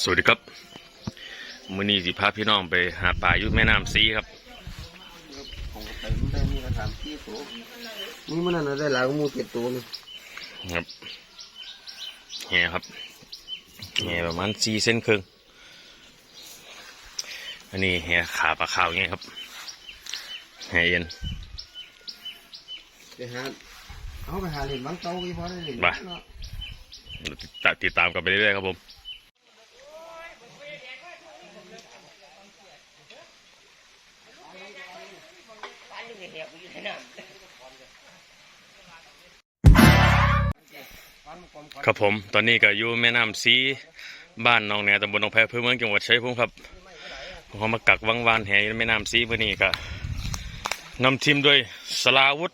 สวัสดีครับมือนี้สิพาพี่น้องไปหาปลาอยู่แม่น้ำซีครับผมก็ไปมันได้มีกระถางที่ตัวนี่มันนั่นนะได้หลายกว่าหมูเจ็ดตัวนี่ครับแห่ครับแห่ประมาณสี่เส้นครึ่งอันนี้แห่ขาปลาขาวไงครับแห่เย็นไปหาเอาไปหาเหรียญบางเต้าอีพอได้เหรียญไปเนาะติดติดตามกันไปเรื่อยๆครับผม ครับผมตอนนี้ก็อยู่แม่น้ำซีบ้านหนองแหนตำบลหนองแพเพื่อเมืองจังหวัดชัยภูมิครับผมมากักวังวานแหอยู่แม่น้ำซีวันนี้ก็นำทีมด้วยสลาวุธ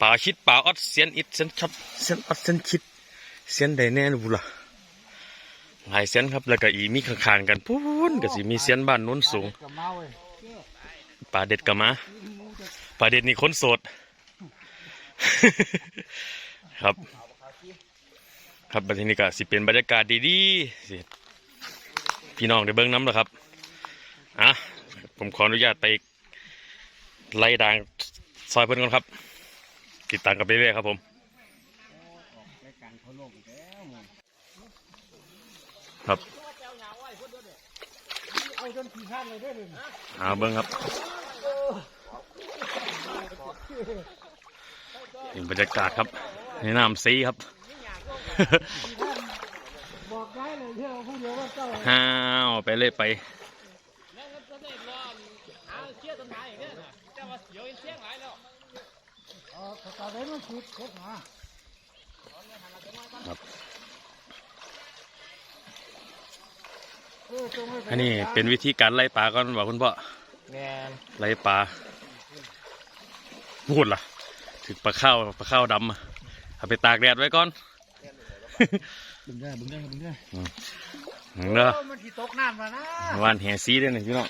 ป่าชิดป่าออดเซียนอิดเซียนชับเซียนออดเซียนชิดเซียนใดแน่นบุล่ะหลายเซียนครับแล้วก็อีมีข้างๆกันพูนก็สิมีเซียนบ้านโน้นสูงป่าเด็ดกะมาป่าเด็ดนี่คนโสดครับ ครับบัดนี้ก็สิเป็นบรรยากาศดีๆสิพี่น้องได้เบิ้งน้ำแล้วครับอะผมขออนุญาตไปไล่ด่างซอยเพิ่อนก่อนครับ ติดตามกันไปเรื่อยๆครับผมครับเอาเบิ้งครับนี่บรรยากาศครับในน้ำซีครับ บอกได้เลยเที่ยวผู้เดียวว่าเจ้าห้าวไปเลยไปครับอันนี้เป็นวิธีการไล่ปลาก่อนบอกคุณพ่อไล่ปลาพูดล่ะ ถึงปลาข้าวปลาข้าวดำเอาไปตากแดดไว้ก่อน บึงได้บึงได้บึงได้เนาะมันที่ตกน้ำมานะวานแห่ซีเด้อนี่พี่น้อง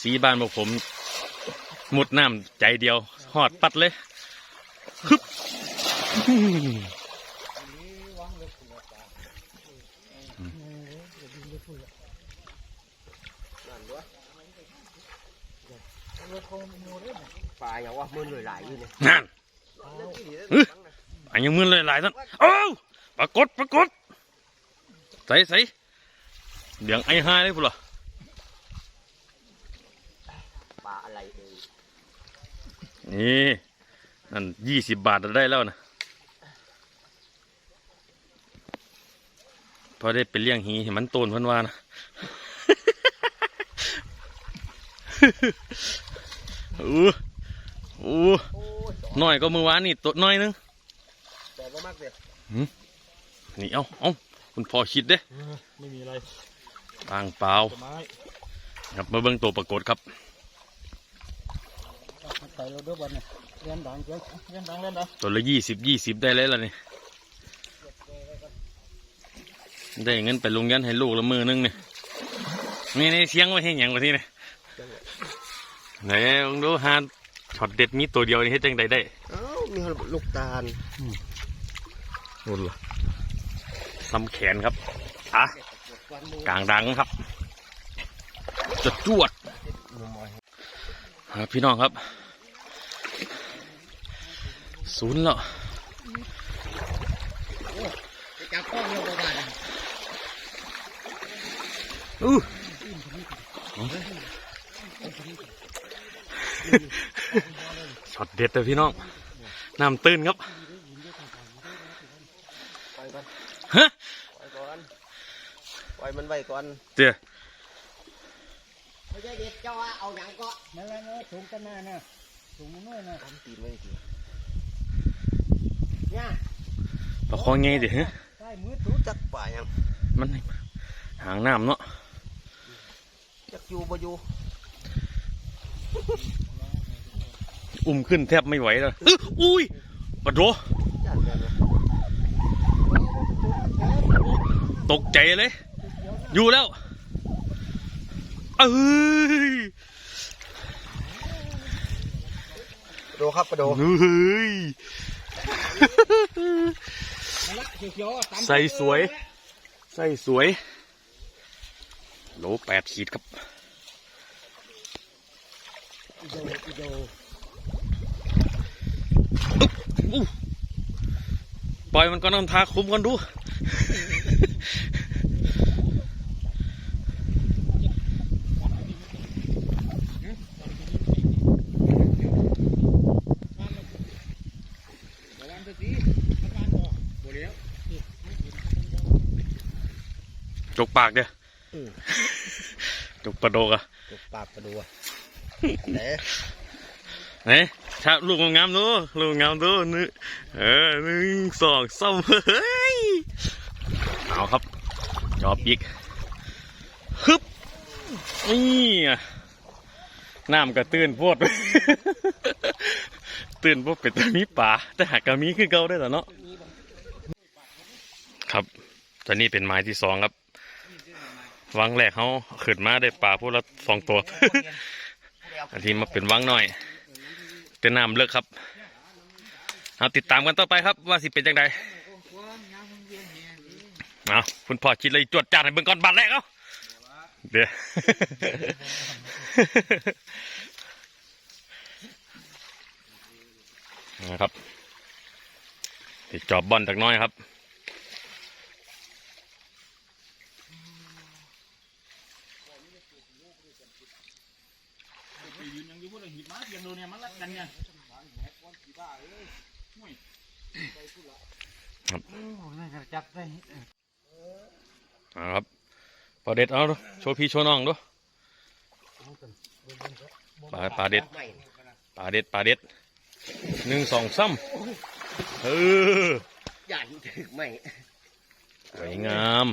สีบ้านพวกผมมุดน้ำใจเดียวหอดปัดเลยฮึบ ปลาอย่างว่ามันหลายๆอยู่เนี่ยนั่นเฮ้ยอันยังมึนเลยหลายท่านเอ้าปรากฏปรากฏใส่ใส่เดี๋ยวไอ้ห้าเลยพุ่นล่ะปลาอะไรเอ่ยนี่นั่นยี่สิบบาทได้แล้วนะพอได้ไปเลี้ยงหีเห็นมันโตนเพันว่านะ อู้อู้โอ้ยน้อยก็มือวานนี่ตัวน้อยนึงแต่ว่ามากเลยนี่เอาเอาคุณพ่อคิดเด้ไม่มีอะไรปางเปล่าต้นไม้ครับมาเบิ่งตัวปรากฏครับใส่เราด้วยบอลเนี่ยเลี้ยนดังเลี้ยนเลี้ยนดังเลี้ยนดังตัวละยี่สิบยี่สิบได้เลยล่ะนี่ได้เงินไปลงยันให้ลูกละมือนึงเนี่ยนี่นี่เสียงไว้ให้หยังวะที่นี่ ไหนลองดูหาช็อตเด็ดมีตัวเดียวนี่เฮ็ดจังใดได้เอ้ามีลูกตาลนู่นล่ะซ้ำแขนครับอะกลางดังครับจะจวดอะพี่น้องครับ ศูนย์แล้วจับกล้องเดียวกัน อู้ ช็อตเด็ดเลยพี่น้องน้ำตื้นครับปล่อยก่อนฮะปล่อยก่อนปล่อยมันไว้ก่อนเดี๋ยวไม่ใช่เด็ดเจ้าว่าเอาอย่างก็นั่นแหละเนาะถุงกันหน้าเนี่ยถุงมันน้อยนะทำตีนไว้ทีเนี่ยประคองไงดิฮะใต้มือถูจักป่ายังมันหางน้ำเนาะจักอยู่บ่อยู่ อุ้มขึ้นแทบไม่ไหวแล้วอื้ออุ้ยปะโดจัดกันเลยตกใจเลย อยู่แล้ว เอ้ยโดครับกระโดเฮ้ยนั่นละเขียวๆตามใส่สวย ใส่สวย โลแปดขีดครับอีโดอีโดอู้ ปล่อยมันก่อนนำทาคุมกันดูระวังตัวสีระวังบ่บ่เลี้ยวจกปากเด้ออืมจกประโดกอะตกปากกระดูกเด้ ไหนชาลูกงามดูลูกงามดูนึเออหนึ่งสองสามเฮ้ยเอาครับจอบอีกฮึบนี่อะน้ำก็ตื่นโพดตื่นพวกเป็ดตัวนี้ป่าแต่หากกะมีคือเก่าได้แต่เนาะครับตอนนี้เป็นไม้ที่สองครับวังแรกเขาขึ้นมาได้ปลาพวกละสองตัว อันที่มาเป็นวังหน่อย แต่น้ำเลิกครับ เอาติดตามกันต่อไปครับว่าสิเป็นยังไงเอาคุณพ่อคิดเลยจวดจานให้เบิ่งก่อนบัตรแรกเอาเดี๋ยวนะครับติดจอบบอลจากน้อยครับ ยืนยังอยู่พวกเราหิบมาเพียงโดน เนี่ยมันรัดกันเนี่ยจับได้เอาครับปลาเด็ดเอาดูโชว์พี่โชว์น้องดูปลาปลาเด็ดปลาเด็ดปลาเด็ดหนึ่งสองซ้ำเออใหญ่ถึงไม่สวยงาม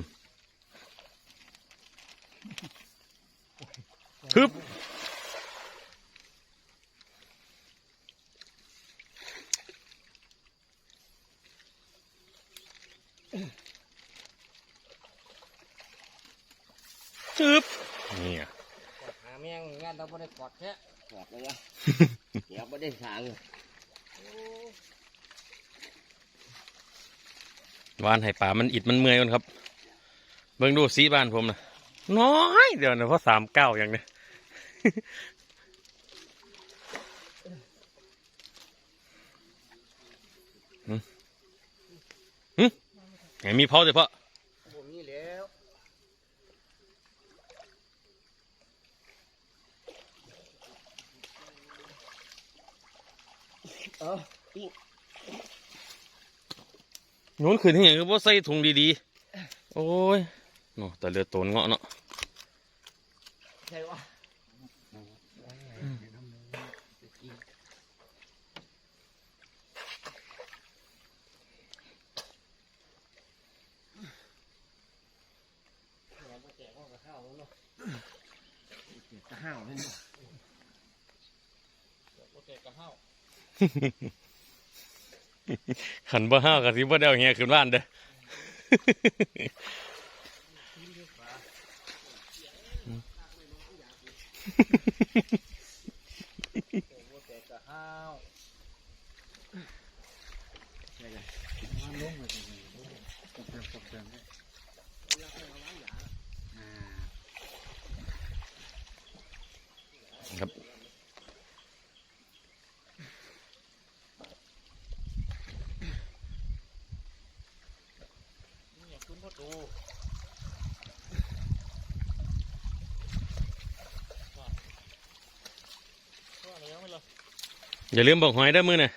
ฮึบ จึบนี่อะหาแมงงานเราไม่ได้กอดแค่กอดเลยนะเดี๋ยวไม่ได้สางวานให้ป่ามันอิดมันเมื่อยกันครับ เบิ่งดูสีบ้านผมนะน้อย เดี๋ยวนะเพราะสามเก้าอย่างเนี้ย หึหึไหน มีเผาเฉพาะผมนี่แล้วเออปิ้งโน้นขึ้นที่ไหนคือว่าใส่ถุงดีๆ โอ้ยเนาะแต่เรือโตนเงาะเนาะ ใช่วะ ห้าวเลย ขันบ่ห้ากับสิบ่ได้เอาเงี้ยขึ้นบ้านเด้อครับ พ่อตูอย่าลืมบอกหอยได้อมือน่ะ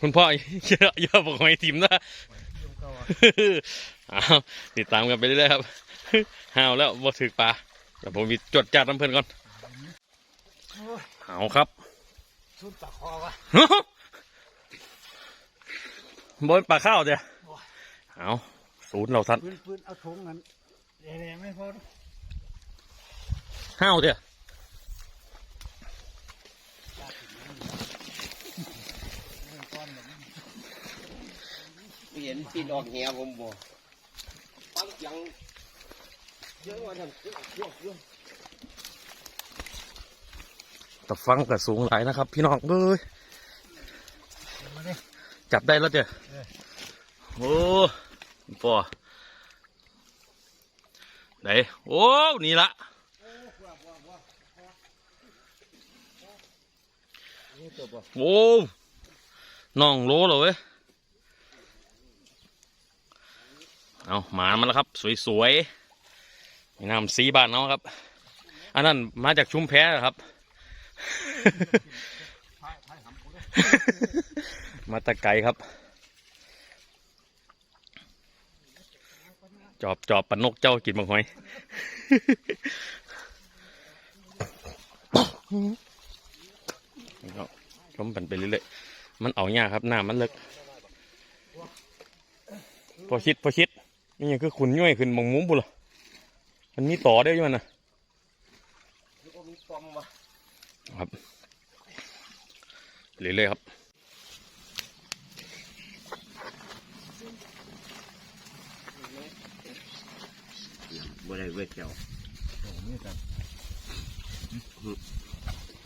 คุณพ่ออย่าอย่าบอกหอยถิ่มนะเอาติดตามกันไปเรื่อยๆครับห้าวแล้วบ่ถึกปลาแต่ผมมีจดจัดน้ำเพื่อนก่อนเอาครับชุดปากคอวะบนปลาข้าวเดียว เอาศูนย์เราทันปืนปืนเอาถุงนั้นเดี๋ยวๆไม่พอห้าวเดียวเห็นปีนออกเหียผมบ่ฟังเสียงเยอะว่าทำเยอะเยอะเยอะตะฟังกับสูงหลายนะครับ พี่น้องเอ้ยจับได้แล้วเจ้ะโอ้ ปอไหนโอ้ นี่ละโอ้น้องโลเหรอเว้ย เอาหมามาแล้วครับ สวยๆมีน้ำสีบ้านเนาะครับ อันนั้นมาจากชุมแพเหรอครับ มาตะไกครับ จอบจอบปนกเจ้ากินบังหอยเอาชมมันไปเรื่อยๆ มันเอายาครับหน้ำมันเลิกพอคิดพอคิด นี่ยังคือขุนย่อยขึ้นมองมุ้มบุหรอมันมีต่อได้ยังมันนะครับ เรื่อยๆครับ บ่ได้เวทเจ้านี่กัน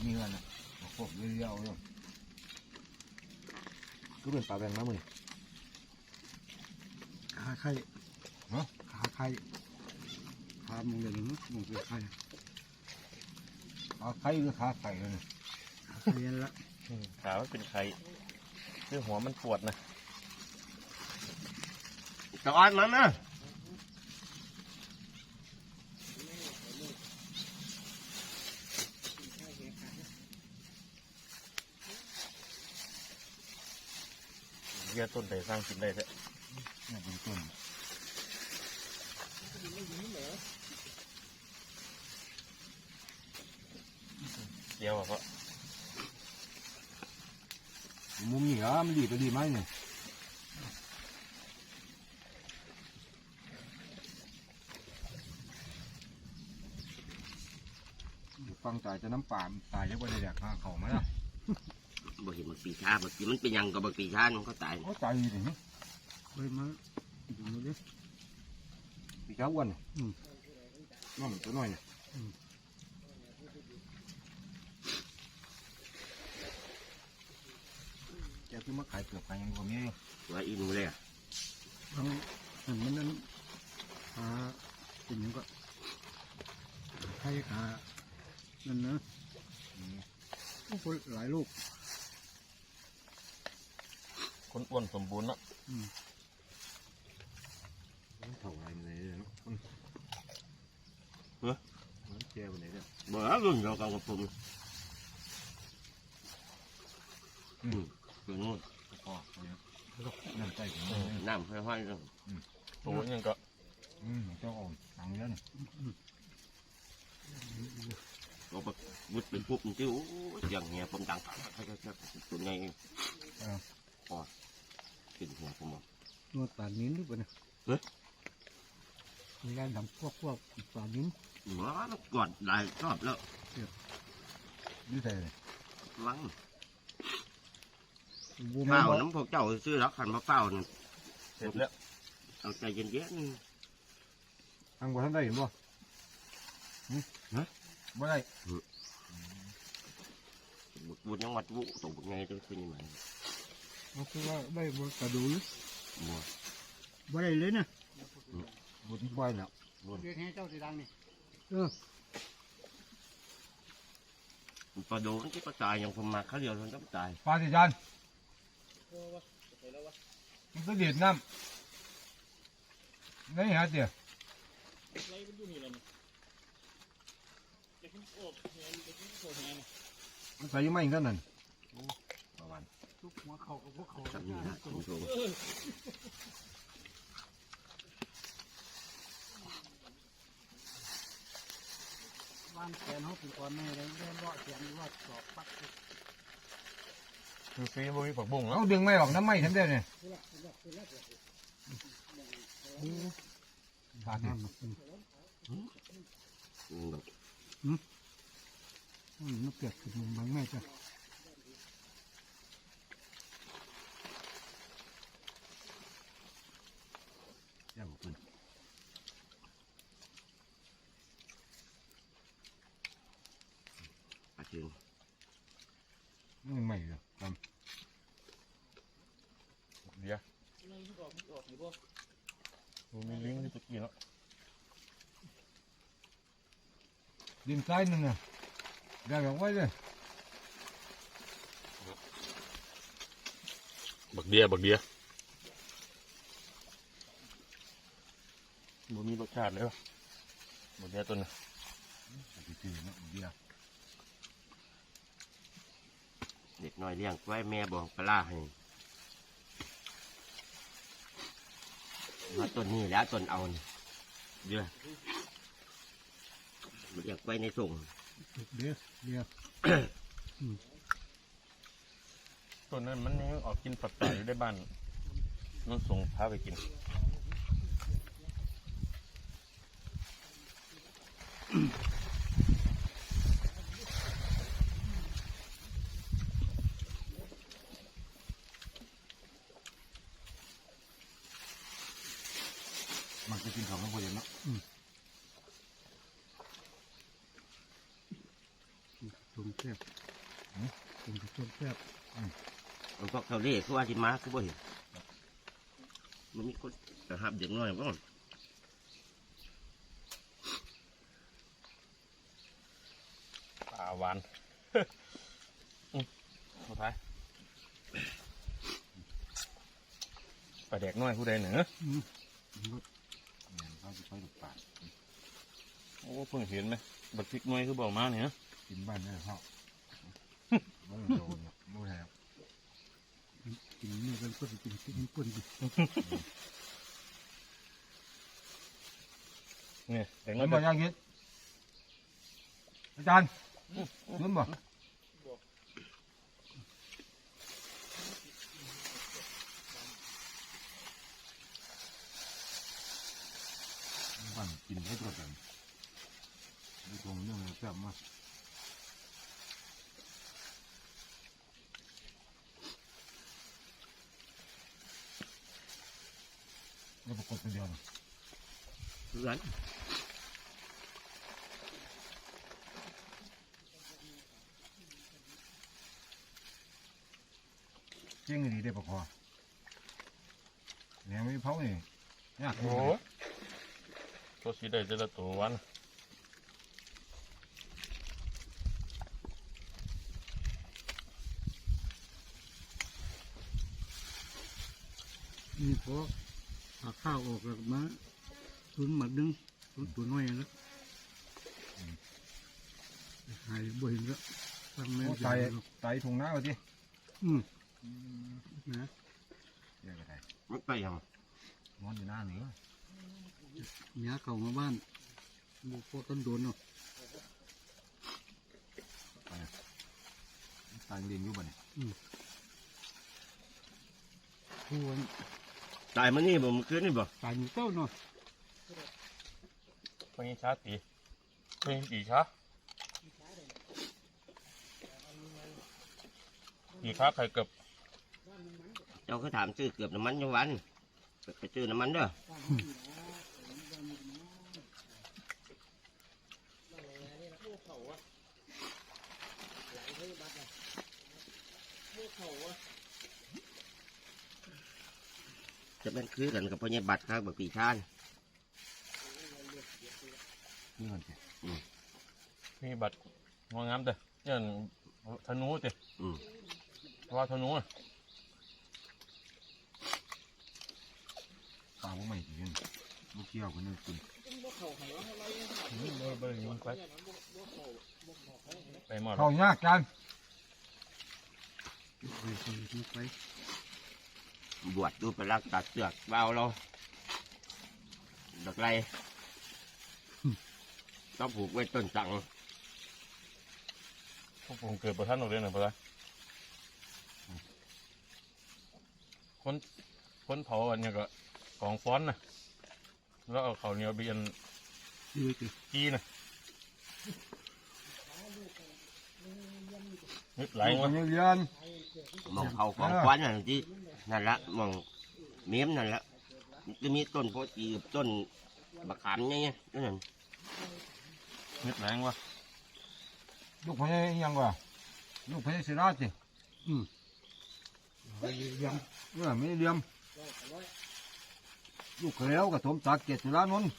นี่กันนะพวกเลี้ยวเนี่ยก็เป็นปลาแบงนะมึงขาไข่เนาะขาไข่ขามึงเดี๋ยวนี้มึงเป็นไข่ขาไข่หรือขาไข่เลยขาไข่ยันละขามันเป็นไข่คือหัวมันปวดนะตะออนมันนะ ยื่อต้นใดสร้างกินได้แท้นี่เป็นต้นเดียวอะเพราะมุมนี่อะมันดีไปดีไหมเนี่ยฟังตายจะน้ำป่าตายยังไม่ได้แดกข้าเขาไหมล่ะ บ่เห็นมันปีชาเมื่อกี้มันเป็นหยังกับบักปีชามันก็ตายเขาตายอยู่ดิไปมาดูมาดิปีเจ้าอ้วนอืมน้องตัวน้อยเนี่ยแกคือมาขายเกือบขายยังกว่านี้ว่าอินเลยอะทั้งเห็นมันนั้นหาเป็นยังก็ใครขานั่นนะโอ้โหหลายลูก คนอ้วนสมบูรณ์เนาะเท่าไรเลยเนาะมันเจียวไหนเนี่ยบ่รุ่นเดียวกันกับผมอืมเป็นนู่นพอเนี่ยน้ำใจถึงเลยน้ำค่อยๆเลยโอ้ยยังก็อืมเจ้าอ่อนตังเยอะนี่ก็บักวุดเป็นปุ๊บมันจิ้วเสียงเหียผมดังใช่ๆๆตัวใหญ่พอ กินหัวผมบอกนวดป่านนิ้นหรือเปล่าเนี่ยเอ๊ะมีการดำพวกพวกป่านนิ้นหัวมันกอดหลายรอบแล้วนี่แต่ลังบูมเฝ้าน้ำพวกเจ้าซื้อแล้วขันมาเฝ้านี่เสร็จแล้วเอาใจเย็นทางบนท่านได้เห็นบ่บ่ได้ๆบุญยังวัดวุตกบุญไงจะเป็นยัง ไงก็คือว่าได้บนกระดูกบัวบ่ได้เลยนะบุญบ่อยแล้วเรียกให้เจ้าสีดังนี่เออปลาโดนที่ก็ตายอย่างผมมาเขาเดียวมันก็ตายปลาสิจานมันก็เด็ดน้ำได้ฮะเดี๋ยวไรมันอยู่นี่แล้วนี่เด็กมันโอบเฮียเด็กมันโอบเฮียนี่มันใส่ยังไม่กันนั่นประมาณ ทุกหัวเข่ากับพวกเขาสักนี่นะคุณผู้ชมบ้านแกนเขาเป็นคนแม่เลยได้รอดเสียงรอดสอบปักคือปีบ่มีผักบุ้งเนาะเอาดึงไม่ออกน้ำไม่ฉันได้เนี่ยปลาเนี่ยอืมมันเกิดขึ้นบางแม่จ้ะ เจ้าคุณปลาเชิงมันไม่เลยทไหนบ่มีลิงก์ที่ตะกี้เนาะดินใต้นั่นน่ะได้แบบไว้เลยบักเดียบักเดีย บ่มีรสชาติเลยวะบักเดียตัวน่ะตีๆเนาะเดียวเด็กน้อยเลี้ยงไว้แม่บอกปลาให้ว่าต้นนี้แล้วต้นเอานี่เยอะเลี้ยงไว้ในส่งเดียวเดียวตัวนั้นมันยังออกกินฝักต่อยอยู่ได้บ้านนั่นส่งพาไปกินมันจะกินของข้างบนเนาะตรงแคบตรงตรงแคบ มันก็ เขาเรียกว่าจิมาคือบ่เห็นมันมีคนกระหับเด็กน้อยบ้างปลาหวานอืมสุดท้ายปลาแดกน้อยผู้ใดเหนืออืมรถเนี่ยเขาจะไปลูกป่าโอ้เพิ่งเห็นไหมบักพริกน้อยคือบอกมาเนี่ยกินบ้านเนี่ยเขาไม่โดนเนาะไม่แหว กินนี่กันก็จะกินกินปุ่นดิเนี่ยแดกน้มัอนยบอกอย่างนี้อาจารย์ยืนบ่บ้านกินให้ตัวกันดูตรงนี้มันแซ่บมาก แล้วปรากฏตัวเดียวนะเพื่อนเจ๊งดีได้ปะคอเนี่ยไม่เผานี่ยากโอ้ตัวสีได้จะละตัววันนี่พอ หาข้าวออกแล้วมาตุนหมัดนึงตุนตัวน้อยแล้วหายบ่เห็นแล้วตั้งแม่นไตไตถุงน้ำมาสิอืมนะเดี๋ยวก็ได้มันไปยังนอนอยู่หน้าเหนือเมียเข้ามาบ้านบุกพอต้นโดนเนาะไตเรียนอยู่บ่เนี่ยผู้วัน ตายมานี่บ่เมื่อคืนนี่บ่ตายอยู่เต้าเนาะเพิ่งช้าตีเพิ่งตีช้าตีช้าไข่เกือบเจ้าก็ถามซื้อเกือบน้ำมันยังวันไปซื้อน้ำมันเด้อ จะเป็นคือกันกับพญาบัตรครับบักปีชานนี่มันสิมีบัตรงองามเด้อเนี่ยธนูเด้อืมว่าธนูอะปลาพวกไม่กินลูกเกี่ยวคนนึงกินอืมบ่บ่ได้ยิงไปไปหมดเข้ายากจันไปไปไป บวชดูไปรักตัดเสือกเบาเราดอกไรต้องผูกไว้ต้นสังพวกผมเกิดประทันออกเลยนะพ่อละคนคนเผาอันเนี้ยก็ของฟ้อนนะแล้วเอาเขาวเหนียวเบียนดูสิกี้นะนึกไหลลูกวะมันยังเรียนมองเขาของควันนั่นที่ นั่นละมองเมียมนั่นละจะมีต้นโพธิ์อีกับต้นบักขามเนี่ยนั่นนึกแรงวะลูกพญายังวะลูกพญาศิราสิไปยังเออไม่เรียมลูกเขยแล้วกับสมศักดิ์เกียรติสุรานนท์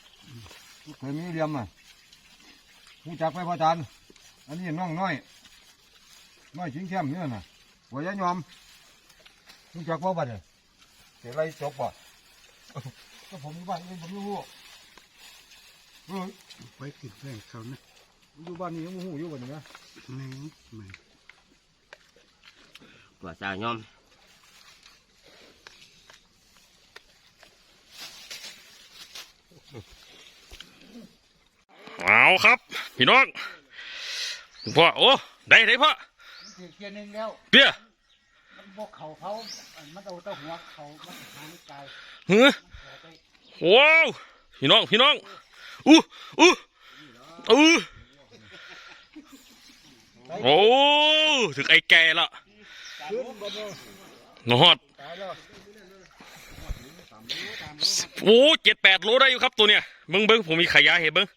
ลูกเขยมีเหลี่ยมอะผู้จักไปพระอาจารย์อันนี้น้องน้อยน้อยชิงแชมป์เนี่ยน่ะหัวยายอม ผู้จักพ่อบัดเนี่ยเดี๋ยวไรจบป่ะก็ผมอยู่บ้านเองผมอยู่หูเออไปติดแรงเขานะผมอยู่บ้านนี้ยังบ่หูอยู่บ้านนี้นะแม่งแม่งตัวจ่ายอมเอาครับ พี่น้องพ่อโอ้ได้ได้พ่อเกียร์หนึ่งแล้วเปี้ยมัน บกเขาเขามันเอาตะหัวเขามันหางกายเฮ้อว้าวพี่น้องพี่น้องอู้อู้อู้โอ้ถึงไอ้แก่ละนบ้านนี้นอดโอ้เจ็ดแปดโลได้อยู่ครับตัวเนี้ยเบิ้งเบิ้งผมมีขายาเห็นเบิ้ง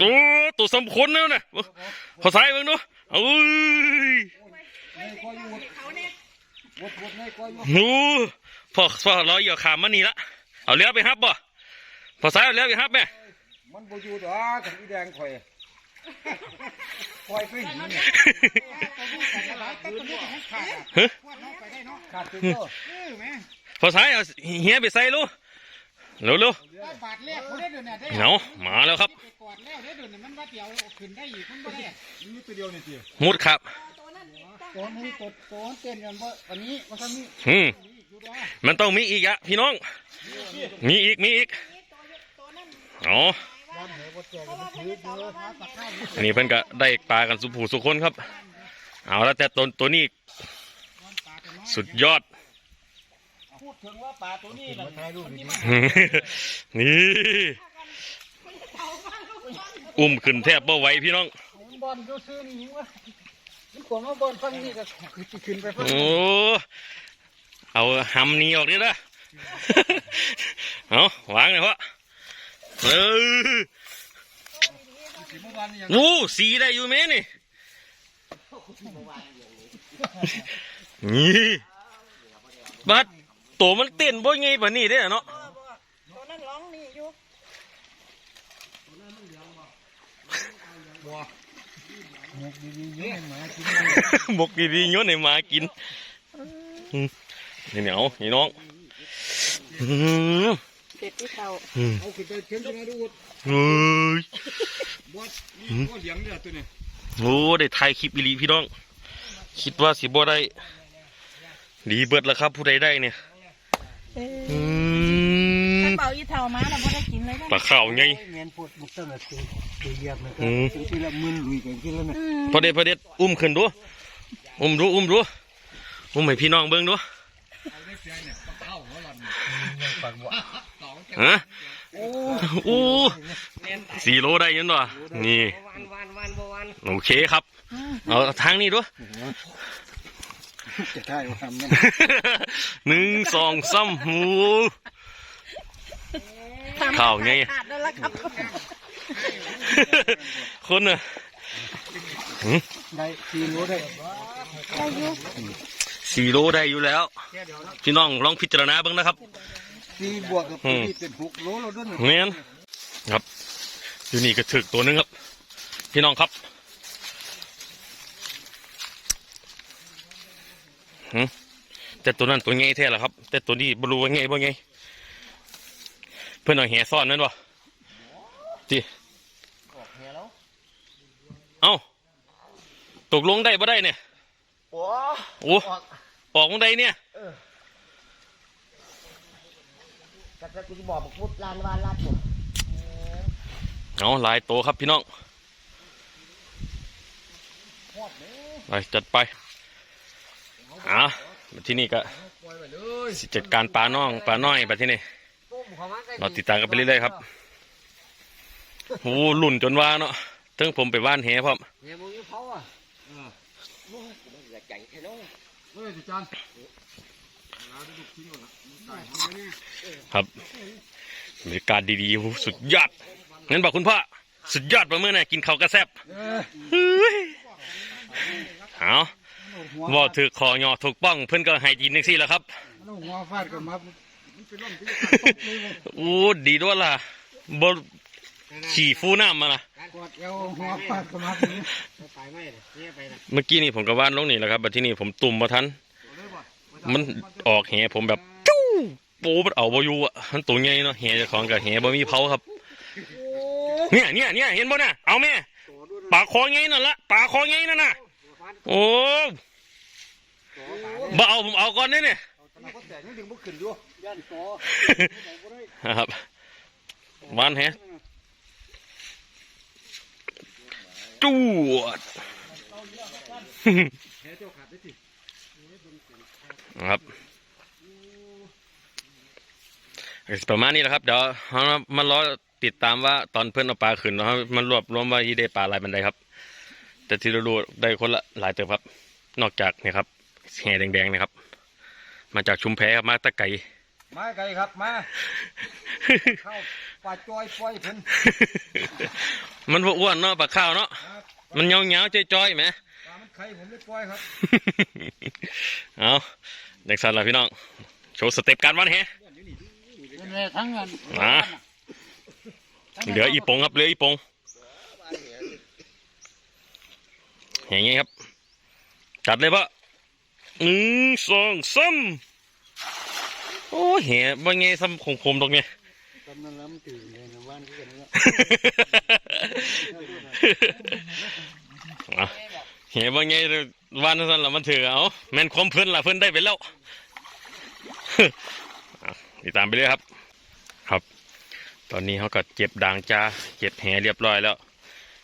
ตัวตัวสำคัญแล้วนะเบิ่งพอสายเบิ้งดูเอ้ยในก้อยอยู่ วดวดวดในก้อยอยู่โอ้พอพอเราเหยียบขามมานี่ละเอาเรือไปฮับบ่พอสายเอาเรือไปฮับแม่มันบ่อยู่ดอกกับอีแดงข่อยข่อยไปหินเนี่ยเฮ้ยขาดตัวโตพอสายเอาเฮียไปใส่ลูเร็วเร็วบาทแรกเขาได้เดินเนี่ยได้เหนามาแล้วครับไปกอดแล้วได้เดินเนี่ยมันว่าเดี๋ยวขึ้ นได้อีกมันบ่ได้มีตัวเดียวนี่จีมุดครับตัวนี้ตัวตัวเต้นกันว่าวันนี้มันก็มีอืมมันต้องมีอีกอะพี่น้อง มีอีกมีอีกอ๋ออันนี้เพิ่นก็ได้ปลากันสุผูสุคนครับ เอาแล้วแต่ตัวตัวนี้ สุดยอดพูดถึงว่าปลาตัวนี้แหละนี่อุ้มขึ้นแทบบ่ไหวพี่น้องบอลก็ซื้อนี่วะ มันขนว่าบอลฟังนี่ก็คือขึ้นไปฟังโอ้เอาหำหนี้ออกดิละเอาวางเลยพ่อเออโอ้สีได้อยู่ไหมนี่นี่บัดตัวมันเต้นบ่ไงปะนี่เด้อเนาะตัวนั้นร้องนี่อยู่ บกดีๆโยนให้หมากินอืมนี่เหนียวนี่น้องอืมเด็ดที่เขาอืมเอาขึ้นไปเข็นขึ้นมาดูวดเฮ้ยบดนี่ตัวเหลียงเนี่ยตัวนี้โอ้ได้ถ่ายคลิปอีหลีพี่น้อง คิดว่าสิบ่ได้ดีเบิดแล้วครับ ผู้ใดได้เนี่ยเอออืถ้ามเป่าอีเท่ามาเราไม่ได้กินเลยปลาข่าวไง เมียนปวดบุกตั้งแต่ตัวตัวเหยียบนะครัอืมบทีละมึนลุยกันขึ้นแล้วนะพอเด็ดพอเด็ดอุ้มขึ้นดูอุ้มดูอุ้มดูอุ้มให้พี่น้องเบิ่งดูฮะโอ้สี่โลได้ยังตัวนี่วันวันวันบ่วันโอเคครับ เอาทางนี้ดูจะได้ทำนั่นหนึ่งสองสามหูข่าวไงขาดแล้วล่ะ ครับคนน่ะได้ทีนู้ได้ได้อยู่สี่โลได้อยู่แล้ว พี่น้องลองพิจารณาเบ้างนะครับสี่บวกกับปีเป็นหกโลเราด้วยแม่นครับ อยู่นี่ก็ถึกตัวหนึงครับ พี่น้องครับหึแต่ตัวนั้นตัวไงแท้ละครับ แต่ตัวนี้บรู้ว่าไงบ่ไงเพื่อนเอาแหซ่อนนั่นวะ จีเอ้า ตกลงได้บ่ได้เนี่ย โอ้โอ้ออกของใดเนี่ยแต่ถ้ากูจะบอกบอกพุดลานวานลาดหมดเอาหลายตัวครับพี่น้องไปจัดไปอะมาที่นี่ก็สิจัดการปลาน้องปลาน้อยไปที่นี่เราติดตามกันไปเรื่อยๆครับ โอ้หลุ่นจนว่าเนาะถึงผมไปว่านแหพร้อมเมียมึงยังเขาอะอย่าใจแค่น้องเฮ้ยอาจารย์ครับบรรยากาศดีๆโอ้สุดยอดงั้นบอกคุณพ่อสุดยอดประเมื่อน่ะกินข้าวกระแซบเออเฮ้ยเอาว่าถือคอหยอถูกป้อง เพื่อนก็ให้กินนึกซี่แล้วครับมันหัวฟาดกับมาโอ้ดีด้วยล่ะบ่ ขี่ฟูน้ำมาล่ะกดเอวหัวปากสมาธิเมื่อกี้นี่ผมก็ว่านลงนี่แหละครับบัดที่นี่ผมตุ่มมาทัน มันออกแหผมแบบจู้โป้มันเอาบ่อยู่อะมันตัวใหญ่เนาะแหเจะของกับแหบ่มีเผาครับ เนี่ยเนี่ยเนี่ยเห็นบ่น่ะเอาแม่ปากคอไงนั่นละปากคอไงนั่นน่ะโอ้บ่เอาผมเอาก่อนนี่เนี่ยก็แต่ยังดึงบุขึ้นอยู่ครับวานแฮะ จวดครับประมาณนี้แหละครับ เดี๋ยวเรามารอติดตามว่าตอนเพื่อนเอาปลาขึ้นนะครับมันรวบรวมว่าที่ได้ปลาอะไรมันได้ครับ แต่ที่เราดูได้คนละหลายเติบครับ นอกจากเนี่ยครับแห่แดงๆนะครับ มาจากชุมแพครับมาตะไก่ มาไกลครับมาเข้าปลาจอยปล่อยเพิ่นมันบ่อ้วนเนาะปลาข้าวเนาะมันเงาเงาๆจ้อยๆไหมปลามันไข่ผมไม่ปล่อยครับเอาเด็กสันละพี่น้องโชว์สเต็ปการวันแฮะทั้งเงินมาเหลืออีปงครับเหลืออีปงอย่างงี้ครับจัดเลยปะหนึ่งสองสาม โอ้เหี้ยบ่ไงซ้ำของผมตรงเนี้ยกำลังล้ำตื่นเลยนะว่านก็กันแล้วเหี้ยบ่ไงวันนั้นละมันถือเอาแม่นความเพิ่อนละเพิ่อนได้ไปแล้วติดตามไปเลยครับ ครับ ตอนนี้เขาก็เก็บด่างจ้าเก็บแหเรียบร้อยแล้ว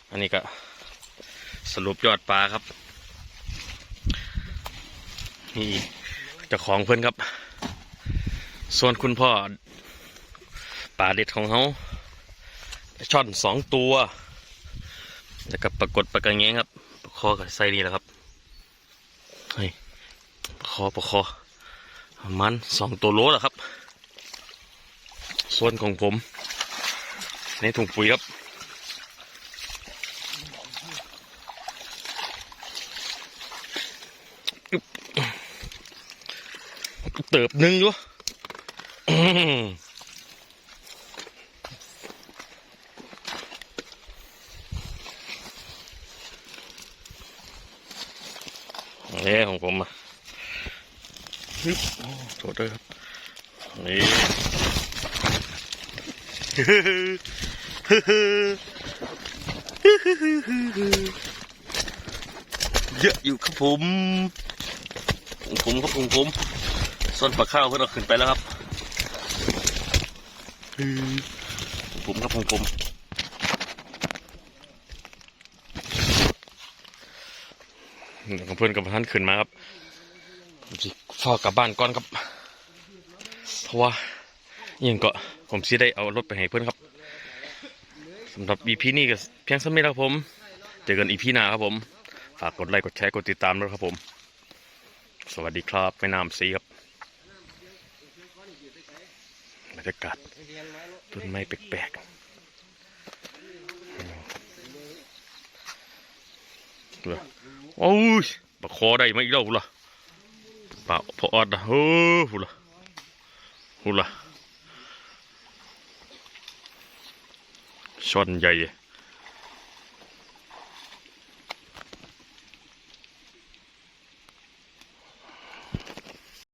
อันนี้ก็สรุปยอดปลาครับนี่เจ้าของเพื่อนครับ ส่วนคุณพ่อปลาเด็ดของเขาช่อนสองตัวแล้วก็ปรากฏปลากระเงงครับปคอกับไซนี่แหละครับเฮ้ยปคอปลาคอมันสองตัวโลแหละครับ ส่วนของผมในถุงปุ๋ยครับเติบหนึ่งอยู่อื้อหือ นี่ของผมอะฮึบโอ้โทษด้วยครับนี่เยอะอยู่ครับผมของผมครับของผมส่วนปลาข้าวเพื่อนเอาขึ้นไปแล้วครับ ขอผมครับของผมเดี๋ยวของเพื่อนกับท่านขึ้นมาครับผมสิฝากกลับบ้านก่อนครับ เพราะว่ายังก็ผมสิได้เอารถไปให้เพื่อนครับสำหรับ EP นี้ก็เพียงสำนี้ครับผม เจอกัน EP หน้าครับผม ฝากกดไลค์กดแชร์กดติดตามด้วยครับผม สวัสดีครับแม่น้ำซีครับบ รรยากาศต้นไม้แปลกๆเหรอโอ้ยปลาคอได้ไหมอีกแล้วหุ่นละปลาพออดนะเฮ้อหุ่นละหุ่นละช่อนใหญ่